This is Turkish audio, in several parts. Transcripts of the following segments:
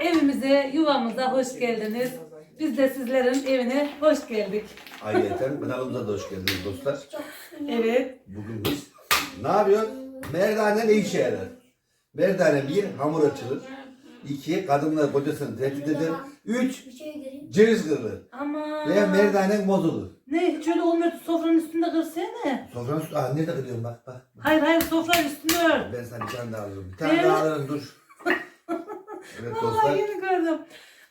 Evimize, yuvamıza hoş geldiniz. Biz de sizlerin evine hoş geldik. Ayrıca kanalımıza da hoş geldiniz dostlar. Evet. Bugün biz ne yapıyoruz? Merdane ne işe yarar? Merdane bir, hamur açılır. İki, kadınlar kocasını tehdit eder. Üç, ceviz kırılır. Ama Veya merdane bozulur. ne hiç öyle olmuyor sofranın üstünde kırsana. Sofranın üstü, aa nerede kırıyorum bak bak. Hayır hayır sofranın üstünde ör. Ben sana bir tane daha alırım. Bir tane Evet. daha alırım dur. Evet Vallahi dostlar. yeni gördüm.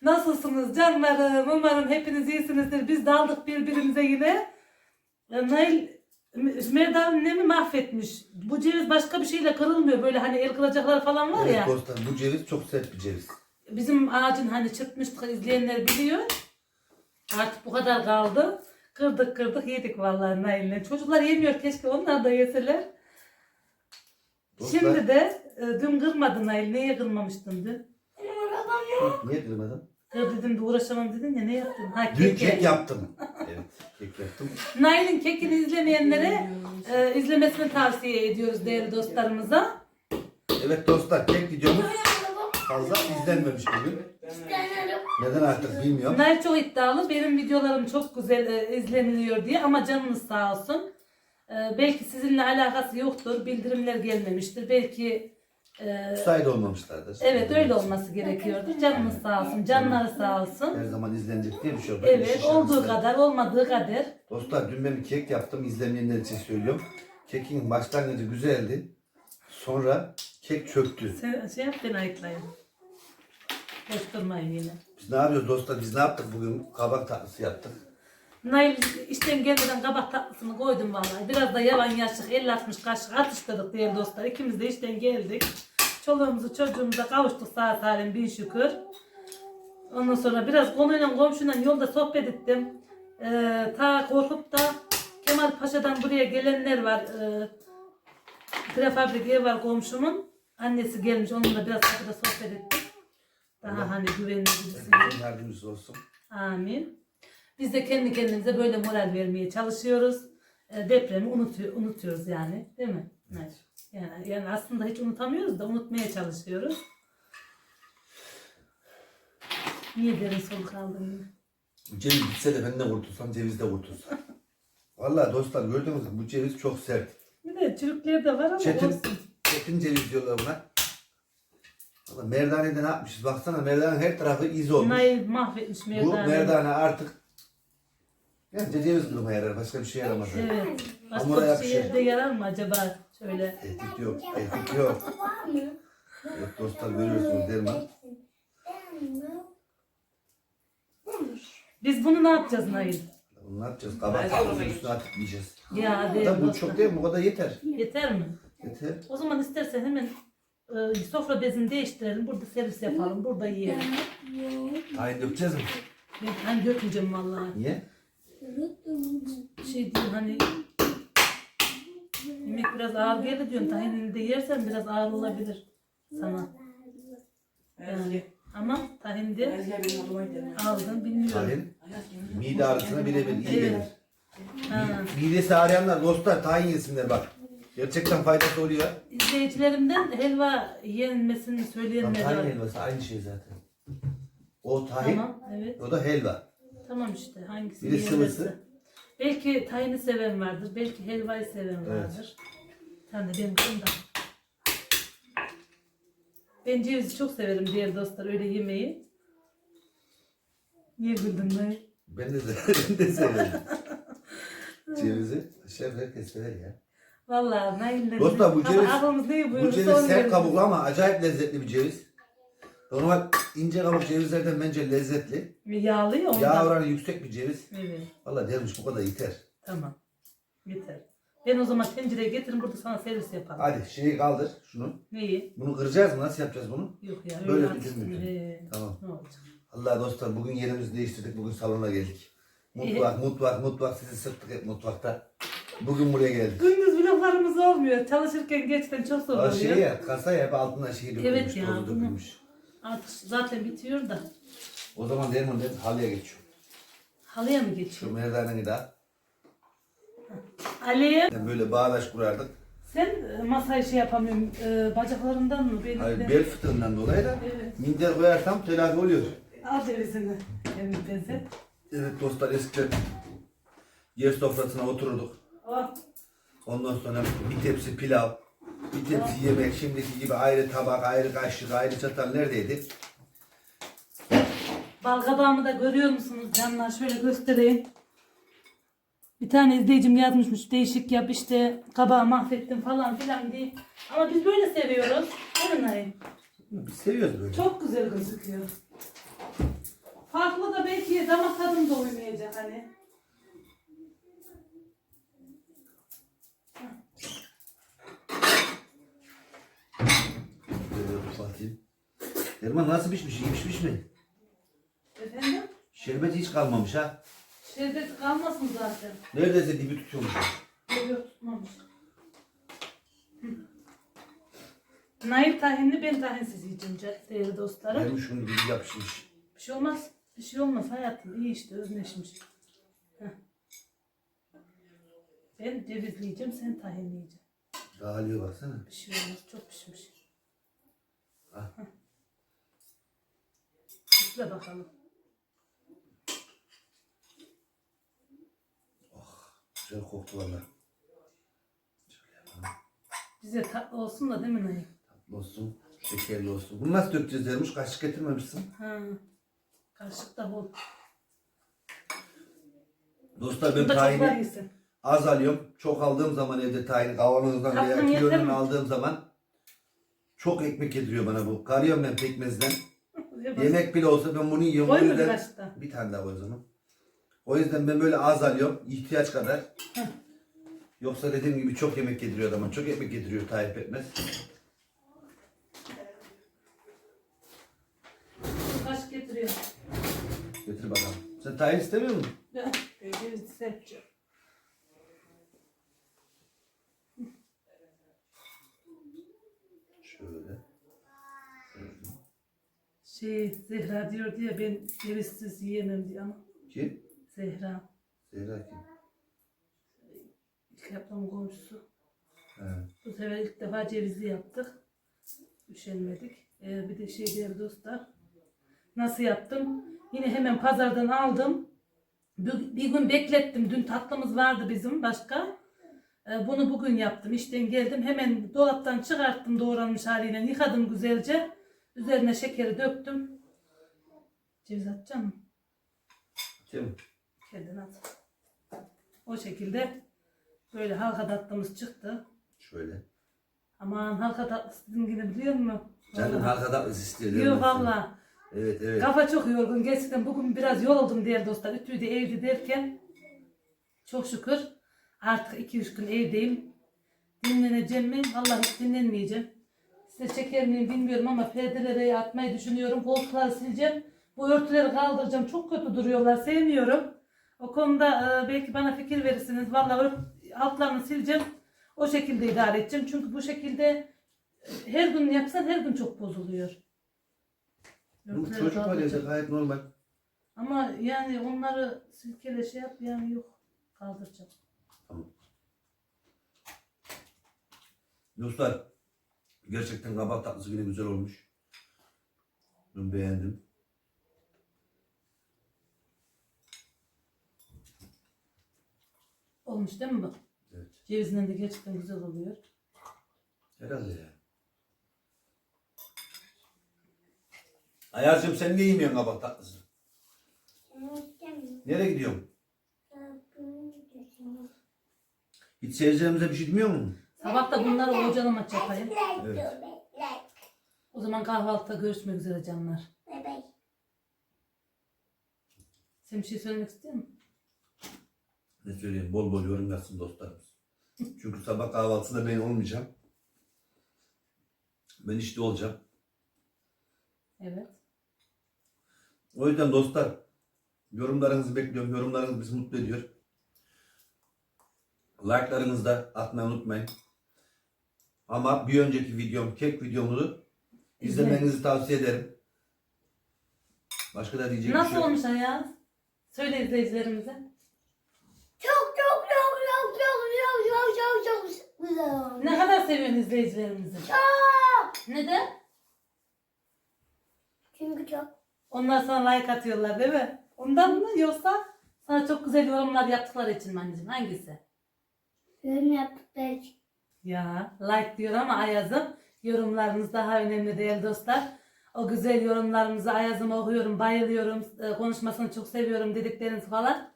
Nasılsınız canlarım? Umarım hepiniz iyisinizdir. Biz daldık birbirimize yine. E, Nail Merdan ne mi mahvetmiş? Bu ceviz başka bir şeyle kırılmıyor. Böyle hani el kıracaklar falan var Evet ya. dostlar bu ceviz çok sert bir ceviz. Bizim ağacın hani çırpmıştık izleyenler biliyor. Artık bu kadar kaldı. Kırdık kırdık yedik vallahi Nail'le. Çocuklar yemiyor keşke onlar da yeseler. Dostlar. Şimdi de e, dün kırmadın Nail. Neye kırmamıştın dün? Niye kırmadın? Kır dedim de uğraşamam dedin ya ne yaptın? Ha Dün kek, kek yaptım. Evet kek yaptım. Nail'in kekini izlemeyenlere e, izlemesini tavsiye ediyoruz değerli dostlarımıza. Evet dostlar kek videomuz fazla izlenmemiş bugün. Bir. Neden artık bilmiyorum. Nail çok iddialı. Benim videolarım çok güzel e, izleniliyor diye ama canınız sağ olsun. E, belki sizinle alakası yoktur. Bildirimler gelmemiştir. Belki e, Müsait olmamışlardır. evet öyle olması gerekiyordu. Canınız sağ olsun. Canları sağ Her olsun. zaman izlenecek diye bir şey yok. Evet olduğu kadar olmadığı kadar. Dostlar dün ben bir kek yaptım. İzlemeyenler için söylüyorum. Kekin başlangıcı güzeldi. Sonra kek çöktü. Sen şey yap beni ayıklayın. Boş durmayın yine. Biz ne yapıyoruz dostlar? Biz ne yaptık bugün? Kabak tatlısı yaptık. Nail işten gelmeden kabak tatlısını koydum vallahi. Biraz da yavan yaşlık 50-60 kaşık atıştırdık diye dostlar. İkimiz de işten geldik. Çoluğumuzu çocuğumuza kavuştuk sağ salim bin şükür. Ondan sonra biraz konuyla komşuyla yolda sohbet ettim. Ee, ta korkup da Kemal Paşa'dan buraya gelenler var. Ee, prefabrik ev var komşumun. Annesi gelmiş onunla biraz kapıda sohbet ettik. Daha hani güvenli birisi. Yardımcısı olsun. Amin. Biz de kendi kendimize böyle moral vermeye çalışıyoruz. E, depremi unutuyor, unutuyoruz yani. Değil mi? Evet. Yani, yani aslında hiç unutamıyoruz da unutmaya çalışıyoruz. Niye derin soluk aldın? Ceviz bitse de ben de kurtulsam, ceviz de kurtulsam. Vallahi dostlar gördünüz mü? Bu ceviz çok sert. Bir de çürükleri de var ama Çetin, olsun. çetin ceviz diyorlar buna. Valla merdanede ne yapmışız? Baksana merdanenin her tarafı iz olmuş. Nail mahvetmiş Bu merdane. merdane artık Bence ceviz kırma yarar. Başka bir şey yaramaz. Evet. Hamura Başka bir yapışır. şeye de yarar mı acaba? Şöyle. Tehdit yok. Tehdit yok. Evet dostlar görüyorsunuz mi? Biz bunu ne yapacağız Nail? Bunu ne yapacağız? Kabak üstüne atıp yiyeceğiz. Ya değil Tabii bu çok değil mi? Bu kadar yeter. Yeter mi? Yeter. O zaman istersen hemen e, sofra bezini değiştirelim. Burada servis yapalım. Burada yiyelim. Tayin dökeceğiz mi? Ben hani dökmeyeceğim vallahi. Niye? Şey diyor hani yemek biraz ağır geldi diyorsun. Tahinini de yersen biraz ağır olabilir sana. Yani. Ama tahin de aldın bilmiyorum. Tayin mide ağrısına birebir iyi Evet. gelir. Ha. Midesi ağrıyanlar dostlar tayin yesinler bak. Gerçekten faydası oluyor. İzleyicilerimden helva yenmesini Tam söyleyenler tayin var. helvası aynı şey zaten. O tahin, Tamam evet. o da helva. Tamam işte hangisi yenirse. sıvısı. Belki tayini seven vardır. Belki helvayı seven Evet. vardır. Sen de benim kızım da. Ben cevizi çok severim diğer dostlar öyle yemeği. Niye güldün lan? Ben de, ben de severim. Cevizi aşağı herkes sever ya. Vallahi nailler. Dostlar, bu ceviz- neyi Bu buyurursa ceviz onu sert kabuklu ama acayip lezzetli bir ceviz. Normal ince kabuk cevizlerden bence lezzetli. Yağlı ya ondan. Yağ oranı yüksek bir ceviz. Evet Valla dermiş bu kadar yeter. tamam. Yeter. Ben o zaman tencereye getirin burada sana servis yapalım. Hadi şeyi kaldır şunu. Neyi? Bunu kıracağız mı? Nasıl yapacağız bunu? Yok ya. Böyle öyle bütün bütün. He, Tamam. Ne olacak? Allah dostlar bugün yerimizi değiştirdik. Bugün salona geldik. Mutfak, mutfak, mutfak. Sizi sıktık hep mutfakta. Bugün buraya geldik. Gündüz vloglarımız olmuyor. Çalışırken gerçekten çok zor O oluyor. şey ya, kasaya hep altından şey dökülmüş, Evet ya, tozu bunu- dökülmüş. Artık zaten bitiyor da. O zaman derim ben halıya geçiyorum. Halıya mı Şu geçiyor? merdaneni daha. Ali böyle bağdaş kurardık. Sen e, masayı şey yapamıyorum. E, bacaklarından mı? Benim Hayır, de. bel fıtığından dolayı da Evet. minder koyarsam telafi oluyor. Al cevizini. Evet teyze. Evet dostlar eskiden yer sofrasına otururduk. Oh. Ondan sonra bir tepsi pilav, bir tepsi yemek, şimdiki gibi ayrı tabak, ayrı kaşık, ayrı çatal neredeydi? Bal kabağımı da görüyor musunuz canlar? Şöyle göstereyim. Bir tane izleyicim yazmışmış değişik yap işte kabağı mahvettim falan filan diye. Ama biz böyle seviyoruz. Naim? Biz seviyoruz böyle. Çok güzel gözüküyor. Farklı da belki damak tadım da uymayacak hani. Böyle bakayım. Erman nasıl pişmiş? İyi pişmiş mi? Efendim? Şerbeti hiç kalmamış ha. Şerbet kalmasın zaten. Neredeyse dibi tutuyormuş. Yok tutmamış. Nail tahinli ben tahinsiz yiyeceğim değerli dostlarım. Benim şunun gibi yapışmış. Bir şey olmaz. Bir şey olmaz hayatım. İyi işte özleşmiş. Heh. Ben cevizli yiyeceğim, sen tahinli yiyeceksin. Dağılıyor baksana. Bir şey olmaz. Çok pişmiş. Ah. Heh. Üfle bakalım. Güzel koktu valla. Bize tatlı olsun da değil mi Nail? Tatlı olsun, şekerli olsun. Bunu nasıl dökeceğiz dermiş? Kaşık getirmemişsin. Ha. Kaşık da bol. Dostlar ben yesin. az alıyorum. Çok aldığım zaman evde tayin kavanozdan veya Tatlım yeter kilonun mi? aldığım zaman çok ekmek yediriyor bana bu. Karıyorum ben pekmezden. Yemek. Yemek bile olsa ben bunu yiyorum. Koy O mu yüzden- biraz da? Bir tane daha koy o zaman. O yüzden ben böyle az alıyorum. ihtiyaç kadar. Yoksa dediğim gibi çok yemek yediriyor adama. Çok ekmek yediriyor Tayyip Pekmez. Kaşık getiriyor. Getir bakalım. Sen tayin istemiyor musun? Ceviz serpeceğim. Şöyle. Şey Zehra diyor diye ben cevizsiz yiyemem diye ama Kim? Zehra Zehra kim? ilk yaptığım komşusu. He. Bu sefer ilk defa cevizli yaptık. Üşenmedik. Ee, bir de şey diğer dostlar. Nasıl yaptım? Yine hemen pazardan aldım. Bir, bir gün beklettim. Dün tatlımız vardı bizim başka. Ee, bunu bugün yaptım. İşten geldim. Hemen dolaptan çıkarttım doğranmış haliyle. Yıkadım güzelce. Üzerine şekeri döktüm. Ceviz atacağım mı? Kim? Kendin at. O şekilde böyle halka tatlımız çıktı. Şöyle. Aman halka tatlısı gibi biliyor musun? Canım halka tatlısı istiyor. değil mi? Yok valla. Evet evet. Kafa çok yorgun. Gerçekten bugün biraz yoruldum diğer dostlar. Ütüydü evde derken çok şükür artık 2-3 gün evdeyim. Dinleneceğim mi? Vallahi hiç dinlenmeyeceğim. Size çeker miyim bilmiyorum ama perdeleri atmayı düşünüyorum. Koltukları sileceğim. Bu örtüleri kaldıracağım. Çok kötü duruyorlar. Sevmiyorum. O konuda e, belki bana fikir verirsiniz. Vallahi altlarını sileceğim. O şekilde idare edeceğim. Çünkü bu şekilde e, her gün yapsan her gün çok bozuluyor. Bu Örtüleri çocuk var kaldıracağım. gayet normal. Ama yani onları silkele şey yap yani yok. Kaldıracağım. Dostlar gerçekten kabak tatlısı yine güzel olmuş. Ben beğendim. Olmuş değil mi bu? Evet. Cevizinden de gerçekten güzel oluyor. Herhalde ya. Ayaz'cığım sen niye yemiyorsun kabak tatlısı? Nereye gidiyorsun? Hiç seyircilerimize bir şey demiyor musun? Sabah da bunları ocalı maç yapayım. Evet. O zaman kahvaltıda görüşmek üzere canlar. Sen bir şey söylemek istiyor musun? Ne söyleyeyim bol bol yorum yazsın dostlarımız. Çünkü sabah kahvaltısında ben olmayacağım. Ben işte olacağım. Evet. O yüzden dostlar yorumlarınızı bekliyorum. Yorumlarınız bizi mutlu ediyor. Like'larınızı da atmayı unutmayın. Ama bir önceki videom, kek videomu izlemenizi tavsiye ederim. Başka da diyecek bir Nasıl şey yok. olmuş Ayaz? Söyle izleyicilerimize. Çok çok çok çok çok çok çok çok çok Güzel olmuş. Ne kadar seviyorsun izleyicilerimizi? Çok. Neden? Çünkü çok. Onlar sana like atıyorlar değil mi? Ondan mı yoksa sana çok güzel yorumlar yaptıkları için mi anneciğim? Hangisi? Yorum yaptıkları için. Ya like diyor ama Ayaz'ım yorumlarınız daha önemli değerli dostlar. O güzel yorumlarınızı Ayaz'ım okuyorum, bayılıyorum, e, konuşmasını çok seviyorum dedikleriniz falan.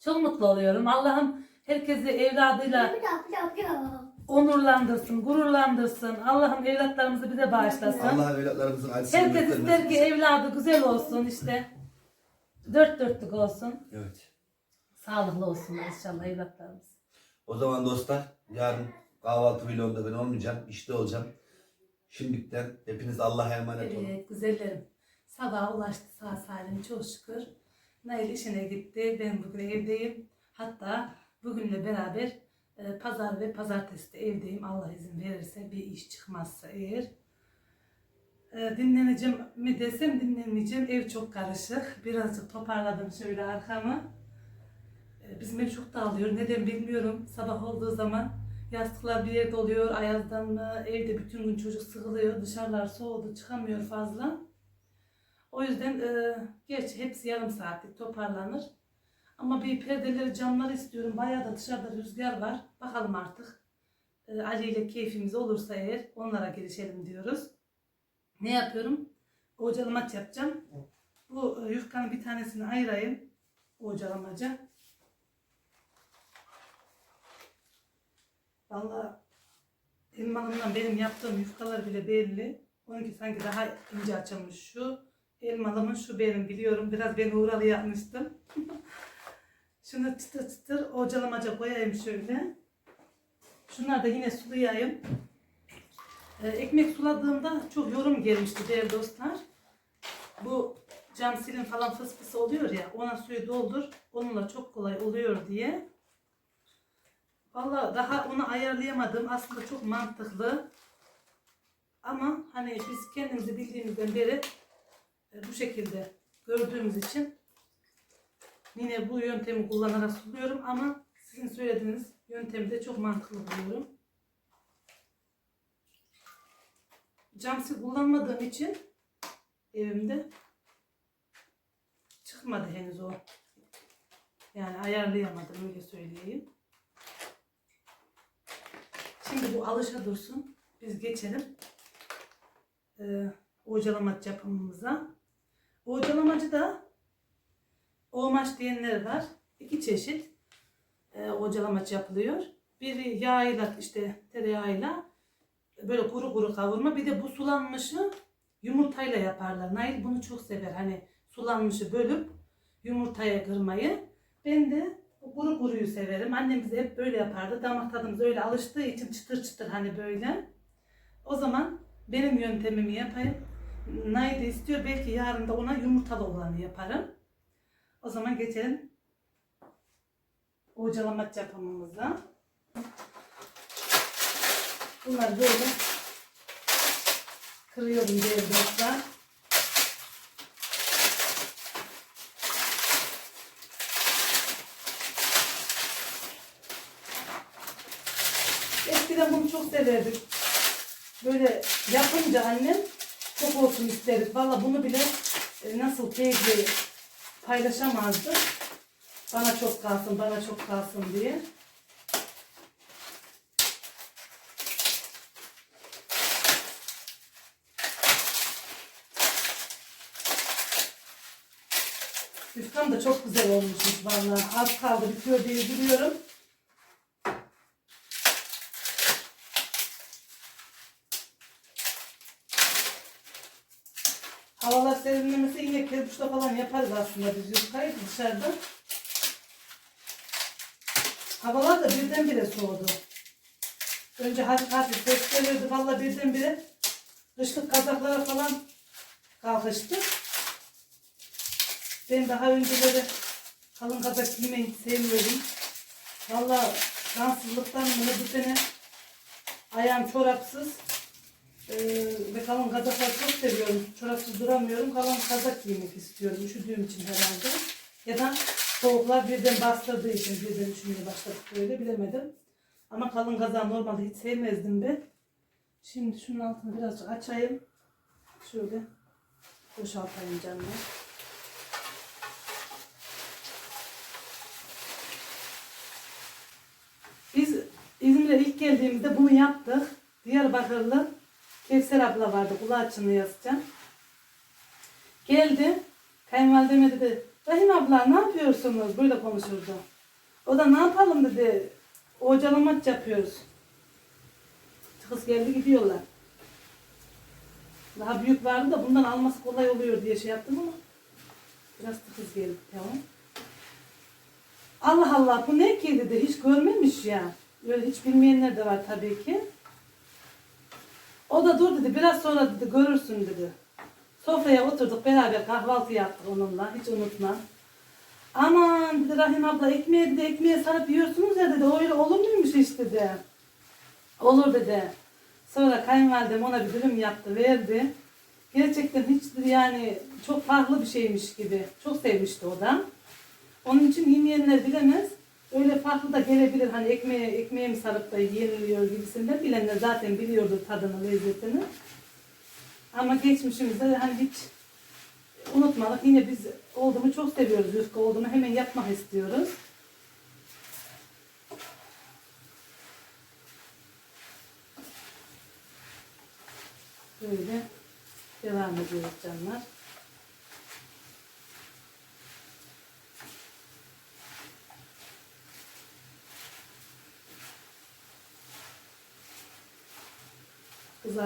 Çok mutlu oluyorum. Allah'ım herkesi evladıyla onurlandırsın, gururlandırsın. Allah'ım evlatlarımızı bize bağışlasın. Allah evlatlarımızın acısını Herkes ister ki evladı güzel olsun işte. Dört dörtlük olsun. Evet. Sağlıklı olsunlar inşallah evlatlarımız. O zaman dostlar yarın kahvaltı vlogunda ben olmayacağım. İşte olacağım. Şimdiden hepiniz Allah'a emanet olun. Evet güzellerim. Sabah ulaştı sağ salim çok şükür. Nail işine gitti. Ben bugün evdeyim. Hatta bugünle beraber e, pazar ve pazartesi de evdeyim. Allah izin verirse bir iş çıkmazsa eğer. E, dinleneceğim mi desem dinlenmeyeceğim. Ev çok karışık. Birazcık toparladım şöyle arkamı. Bizim ev çok dağılıyor. Neden bilmiyorum. Sabah olduğu zaman Yastıklar bir yerde oluyor. Ayazdan mı? Evde bütün gün çocuk sıkılıyor. Dışarılar soğudu. Çıkamıyor fazla. O yüzden e, geç hepsi yarım saatlik toparlanır. Ama bir perdeleri camları istiyorum. Bayağı da dışarıda rüzgar var. Bakalım artık. E, Ali ile keyfimiz olursa eğer onlara girişelim diyoruz. Ne yapıyorum? Ocalamaç yapacağım. Bu e, yufkanın bir tanesini ayırayım. Ocalamaca. Valla elmalımdan benim yaptığım yufkalar bile belli. Onunki sanki daha ince açılmış şu. Elmalımın şu benim biliyorum. Biraz beni uğralı yapmıştım. Şunu çıtır çıtır ocalamaca koyayım şöyle. Şunları da yine sulayayım. Ee, ekmek suladığımda çok yorum gelmişti değerli dostlar. Bu cam silin falan fıs fıs oluyor ya ona suyu doldur. Onunla çok kolay oluyor diye. Valla daha onu ayarlayamadım. Aslında çok mantıklı. Ama hani biz kendimizi bildiğimizden beri e, bu şekilde gördüğümüz için yine bu yöntemi kullanarak suluyorum ama sizin söylediğiniz yöntemi de çok mantıklı buluyorum. Camsil kullanmadığım için evimde çıkmadı henüz o. Yani ayarlayamadım öyle söyleyeyim. Şimdi bu alışa dursun. Biz geçelim. Ee, ocalamaç yapımımıza. Ocalamacı da oğmaç diyenler var. İki çeşit e, ocalamaç yapılıyor. Biri yağıyla işte tereyağıyla böyle kuru kuru kavurma. Bir de bu sulanmışı yumurtayla yaparlar. Nail bunu çok sever. Hani sulanmışı bölüp yumurtaya kırmayı. Ben de kuru kuruyu severim. Annem bize hep böyle yapardı. Damak tadımız öyle alıştığı için çıtır çıtır hani böyle. O zaman benim yöntemimi yapayım. Nail de istiyor. Belki yarın da ona yumurtalı olanı yaparım. O zaman geçelim ocalamaç yapımımıza. Bunları böyle kırıyorum değerli dostlar. Severdik. Böyle yapınca annem çok olsun istedik. Valla bunu bile e, nasıl keyifli paylaşamazdı. Bana çok kalsın, bana çok kalsın diye. Yufkam da çok güzel olmuşmuş vallahi. Az kaldı bitiyor diye duruyorum. Havalar serinlemesi yine kerbuşla falan yaparız aslında biz yufkayı dışarıda. Havalar da birdenbire soğudu. Önce hafif hafif ses geliyordu. Valla birdenbire kışlık kazaklara falan kalkıştı. Ben daha önceleri kalın kazak giymeyi hiç sevmiyordum. Valla şanssızlıktan mı ne bu sene ayağım çorapsız ve kalın kazakları çok seviyorum. Çorapsız duramıyorum. Kalın kazak giymek istiyorum. Üşüdüğüm için herhalde. Ya da soğuklar birden bastırdığı için birden üşümeye başladık böyle bilemedim. Ama kalın kazan normalde hiç sevmezdim ben. Şimdi şunun altını birazcık açayım. Şöyle boşaltayım canım. Biz İzmir'e ilk geldiğimizde bunu yaptık. Diyarbakırlı Kevser abla vardı. Kulağı yazacağım. Geldi. Kayınvalideme dedi. Rahim abla ne yapıyorsunuz? Böyle konuşurdu. O da ne yapalım dedi. Ocalamaç yapıyoruz. Kız geldi gidiyorlar. Daha büyük vardı da bundan alması kolay oluyor diye şey yaptım ama biraz da kız geldi tamam. Allah Allah bu ne ki dedi hiç görmemiş ya. Böyle hiç bilmeyenler de var tabii ki. O da dur dedi biraz sonra dedi görürsün dedi. Sofraya oturduk beraber kahvaltı yaptık onunla hiç unutma. Aman dedi Rahim abla ekmeğe dedi ekmeğe sarıp yiyorsunuz ya dedi öyle olur muymuş iş dedi. Olur dedi. Sonra kayınvalidem ona bir dürüm yaptı verdi. Gerçekten hiç yani çok farklı bir şeymiş gibi. Çok sevmişti o da. Onun için yemeyenler bilemez. Öyle farklı da gelebilir. Hani ekmeğe, ekmeğe mi sarıp da yeniliyor gibisinden bilenler zaten biliyordur tadını, lezzetini. Ama geçmişimizde hani hiç unutmadık. Yine biz olduğumu çok seviyoruz. Yufka olduğumu hemen yapmak istiyoruz. Böyle devam ediyoruz canlar.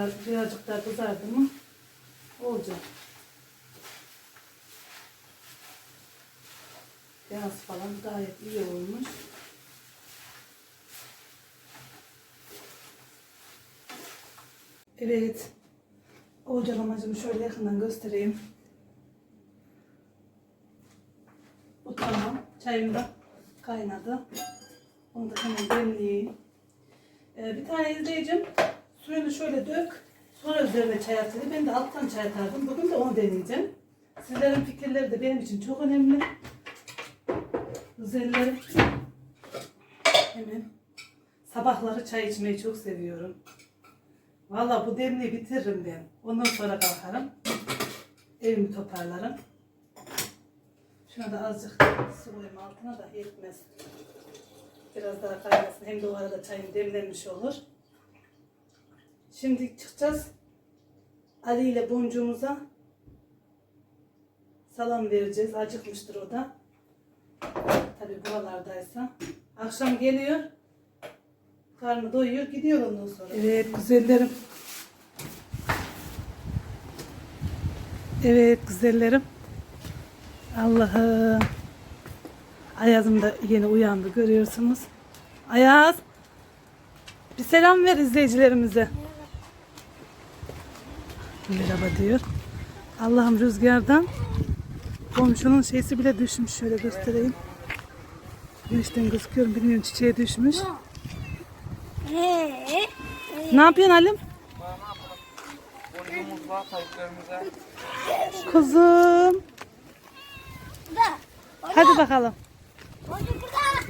Kızar, birazcık daha kızardı mı olacak. Beyaz falan gayet iyi olmuş. Evet. Ocalamacımı şöyle yakından göstereyim. Bu tamam. Çayım da kaynadı. Onu da hemen demleyeyim. Ee, bir tane izleyicim suyunu şöyle dök. Sonra üzerine çay at dedi. Ben de alttan çay atardım. Bugün de onu deneyeceğim. Sizlerin fikirleri de benim için çok önemli. Güzelleri hemen sabahları çay içmeyi çok seviyorum. Vallahi bu demliği bitiririm ben. Ondan sonra kalkarım. Evimi toparlarım. Şuna da azıcık su koyayım altına da yetmez. Biraz daha kaynasın. Hem de o arada çayım demlenmiş olur. Şimdi çıkacağız. Ali ile boncuğumuza salam vereceğiz. Acıkmıştır o da. Tabii buralardaysa. Akşam geliyor. Karnı doyuyor. Gidiyor ondan sonra. Evet güzellerim. Evet güzellerim. Allah'ım. Ayaz'ım da yeni uyandı görüyorsunuz. Ayaz. Bir selam ver izleyicilerimize. Merhaba diyor. Allah'ım rüzgardan komşunun şeysi bile düşmüş. Şöyle göstereyim. Güneşten gözüküyorum. Bilmiyorum çiçeğe düşmüş. Ne yapıyorsun Halim? Kuzum. Hadi bakalım. Boncuk burada.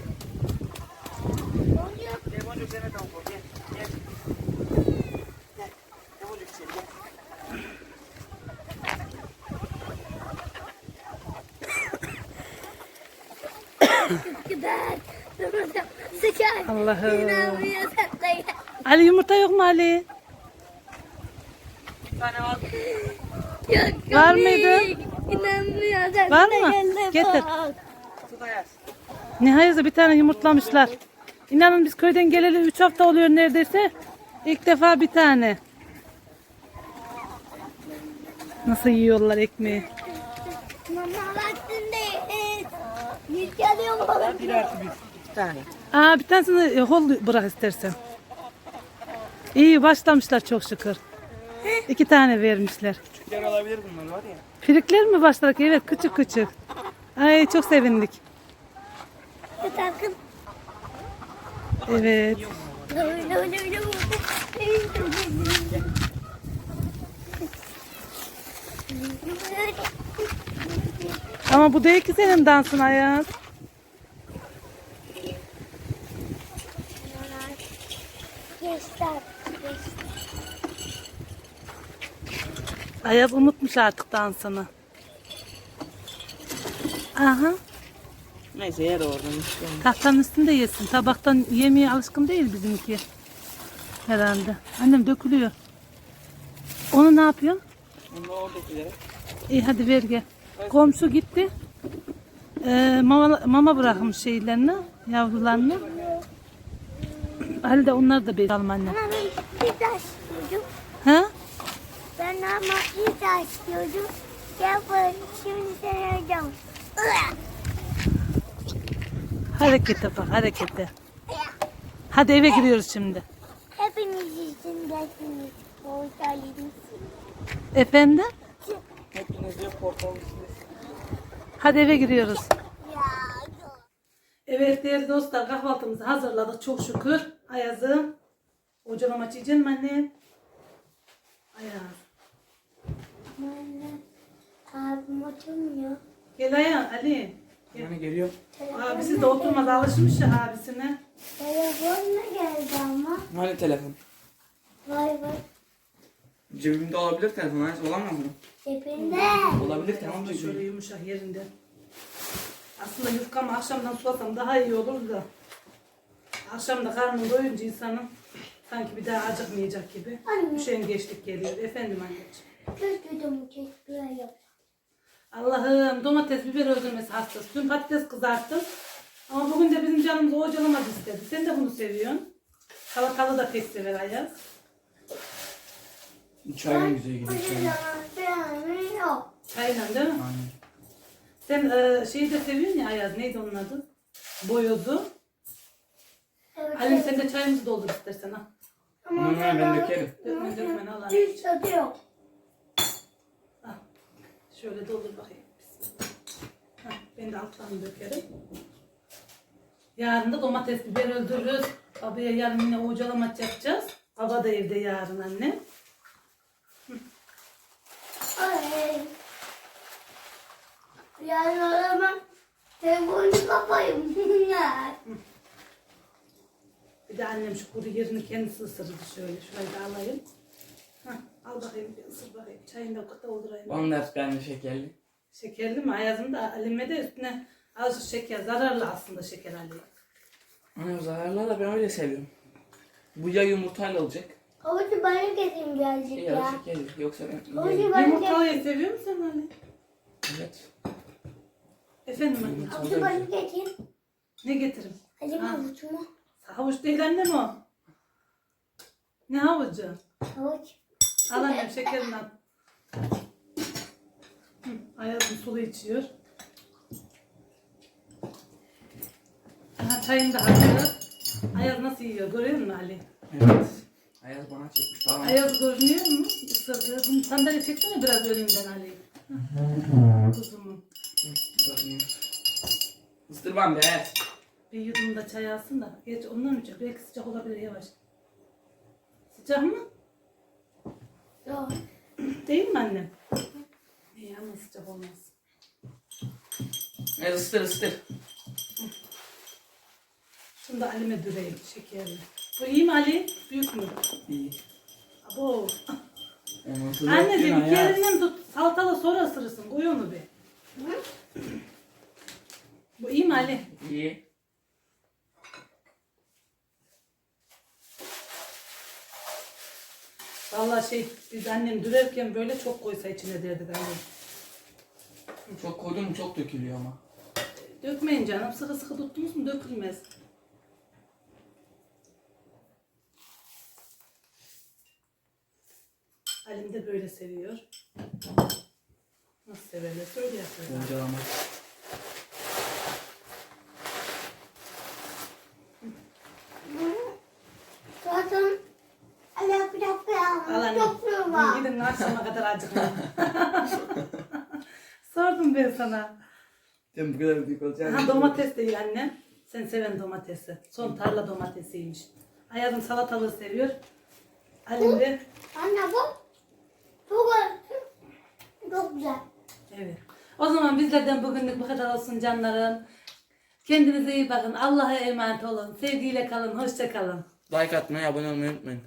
Boncuk. Gel boncuk sana tavuk ol. Gel. Gel. Gel. Gel boncuk içeri gel. Gider. Sıçar. Allah'ım. Ali yumurta yok mu Ali? Yok Var mıydı? Var mı? Getir. Nihayet bir tane yumurtlamışlar. İnanın biz köyden geleli 3 hafta oluyor neredeyse. İlk defa bir tane. Nasıl yiyorlar ekmeği? Yüz geliyor mu? Bir artı bir. Tane. Aa bir tanesini e, hol bırak istersen. İyi başlamışlar çok şükür. İki tane vermişler. Küçükler olabilir bunlar var ya. Firikler mi başladık? Evet küçük küçük. Ay çok sevindik. Takın. Evet. Ama bu değil ki senin dansın Ayaz. Beş. Ayaz unutmuş artık dansını. Aha. Neyse yer oradan işte. Tahtanın üstünde yesin. Tabaktan yemeye alışkın değil bizimki. Herhalde. Annem dökülüyor. Onu ne yapıyorsun? Onu oradakilere. İyi hadi ver gel. Komşu gitti. Ee, mama, mama bırakmış şeylerini, yavrularını. Ali de onları da bekalım anne. Ama ben pizza istiyordum. Ha? Ben ama pizza istiyordum. Gel bak şimdi sen arayacağım. Harekete bak harekete. Hadi eve giriyoruz şimdi. Hepiniz için geldiniz. Efendim? Hepiniz de portalısınız. Hadi eve giriyoruz. Ya. Evet değerli dostlar kahvaltımızı hazırladık çok şükür. Ayaz'ı. Ocağım açacaksın mı anne? Ayaz. Anne. Abim oturmuyor. Gel Ayaz Ali. Yani geliyor. Abisi de oturmadı alışmış ya abisine. Telefonla geldi ama. Hani telefon? Vay vay. Cebimde olabilir telefon. Hani olamaz mı? Cebinde. Olabilir tamam Şöyle çocuğum. yumuşak yerinde. Aslında yufkamı akşamdan sulasam daha iyi olur da. Akşam da karnım doyunca insanın sanki bir daha acıkmayacak gibi. Anne. Üşengeçlik geliyor. Efendim anneciğim. Kötü domates böyle yap. Allah'ım domates biber öldürmesi hastası. Dün patates kızarttım. Ama bugün de bizim canımız ocalamaz istedi. Sen de bunu seviyorsun. Salatalı da pek sever Ayaz. Çayın güzel gidiyor yok. Aynen değil mi? Aynen. Sen e, şeyi de seviyorsun ya Ayaz. Neydi onun adı? Boyozu. Evet. Halim sen de çayımızı doldur istersen ha. Bunu ben, ben dökerim. Dökme dökme al Düz anneciğim. tadı yok. Al. Şöyle doldur bakayım. Bismillah. Hah, ben de alttan dökerim. Yarın da domates biber öldürürüz. Babaya yarın yine ocalamaç yapacağız. Baba da evde yarın anne. Ay. Yani o zaman telefonu kapayım. Bir de annem şu kuru yerini kendisi ısırdı şöyle. Şurayı da alayım. Hah, al bakayım bir ısır bakayım. Çayını da doldurayım. Onlar bende şekerli. Şekerli mi? Ayazın da alime de üstüne azıcık şeker. Zararlı aslında şeker Ali. Ana zararlı da ben öyle seviyorum. Bu ya yumurtayla olacak. Havucu bana getireyim birazcık Ya ya. da şekerli. Yoksa ben bana getireyim. Yumurtalıyı seviyor musun sen Ali? Evet. Efendim anne. Da bana getireyim. Ne getirim? Hadi Ha. havucu mu? Havuç değil annem o. Ne havucu? Havuç. Al annem şekerinden. Hı, Ayazın sulu içiyor. Aha, çayını da hazır. Ayaz nasıl yiyor görüyor musun Ali? Evet. Ayaz bana çekmiş. Tamam. Ayaz görünüyor mu? Isırdı. Bunu sandalye çeksene biraz önünden Ali. Kuzumun. Bakayım. Isırmam be. Bir yudum da çay alsın da. Geç ondan önce belki sıcak olabilir yavaş. Sıcak mı? Yok. Değil mi annem? İyi ama sıcak olmaz. Evet ısıtır ısıtır. Şunu da Ali'me düreyim şekerli. Bu iyi mi Ali? Büyük mü? İyi. Abo. Diyorsun iki ya. elinden tut. Salatalı sonra ısırırsın. Koy onu bir. Bu iyi mi Ali? İyi. Vallahi şey biz annem dürerken böyle çok koysa içine derdik Ali. Çok koydun mu çok dökülüyor ama. Dökmeyin canım. Sıkı sıkı tuttunuz mu dökülmez. Halim de böyle seviyor. Nasıl severler söyle yapıyor. Boncalama. Zaten Ala bir dakika ya. Al anne. Çok Gidin akşama kadar acıkmayın. Sordum ben sana. Sen bu kadar büyük olacağını. Ha domates değil anne. Sen seven domatesi. Son tarla domatesiymiş. Ayazım salatalığı seviyor. Halim de Anne bu. Çok Çok güzel. Evet. O zaman bizlerden bugünlük bu kadar olsun canlarım. Kendinize iyi bakın. Allah'a emanet olun. Sevgiyle kalın. Hoşça kalın. Like atmayı, abone olmayı unutmayın.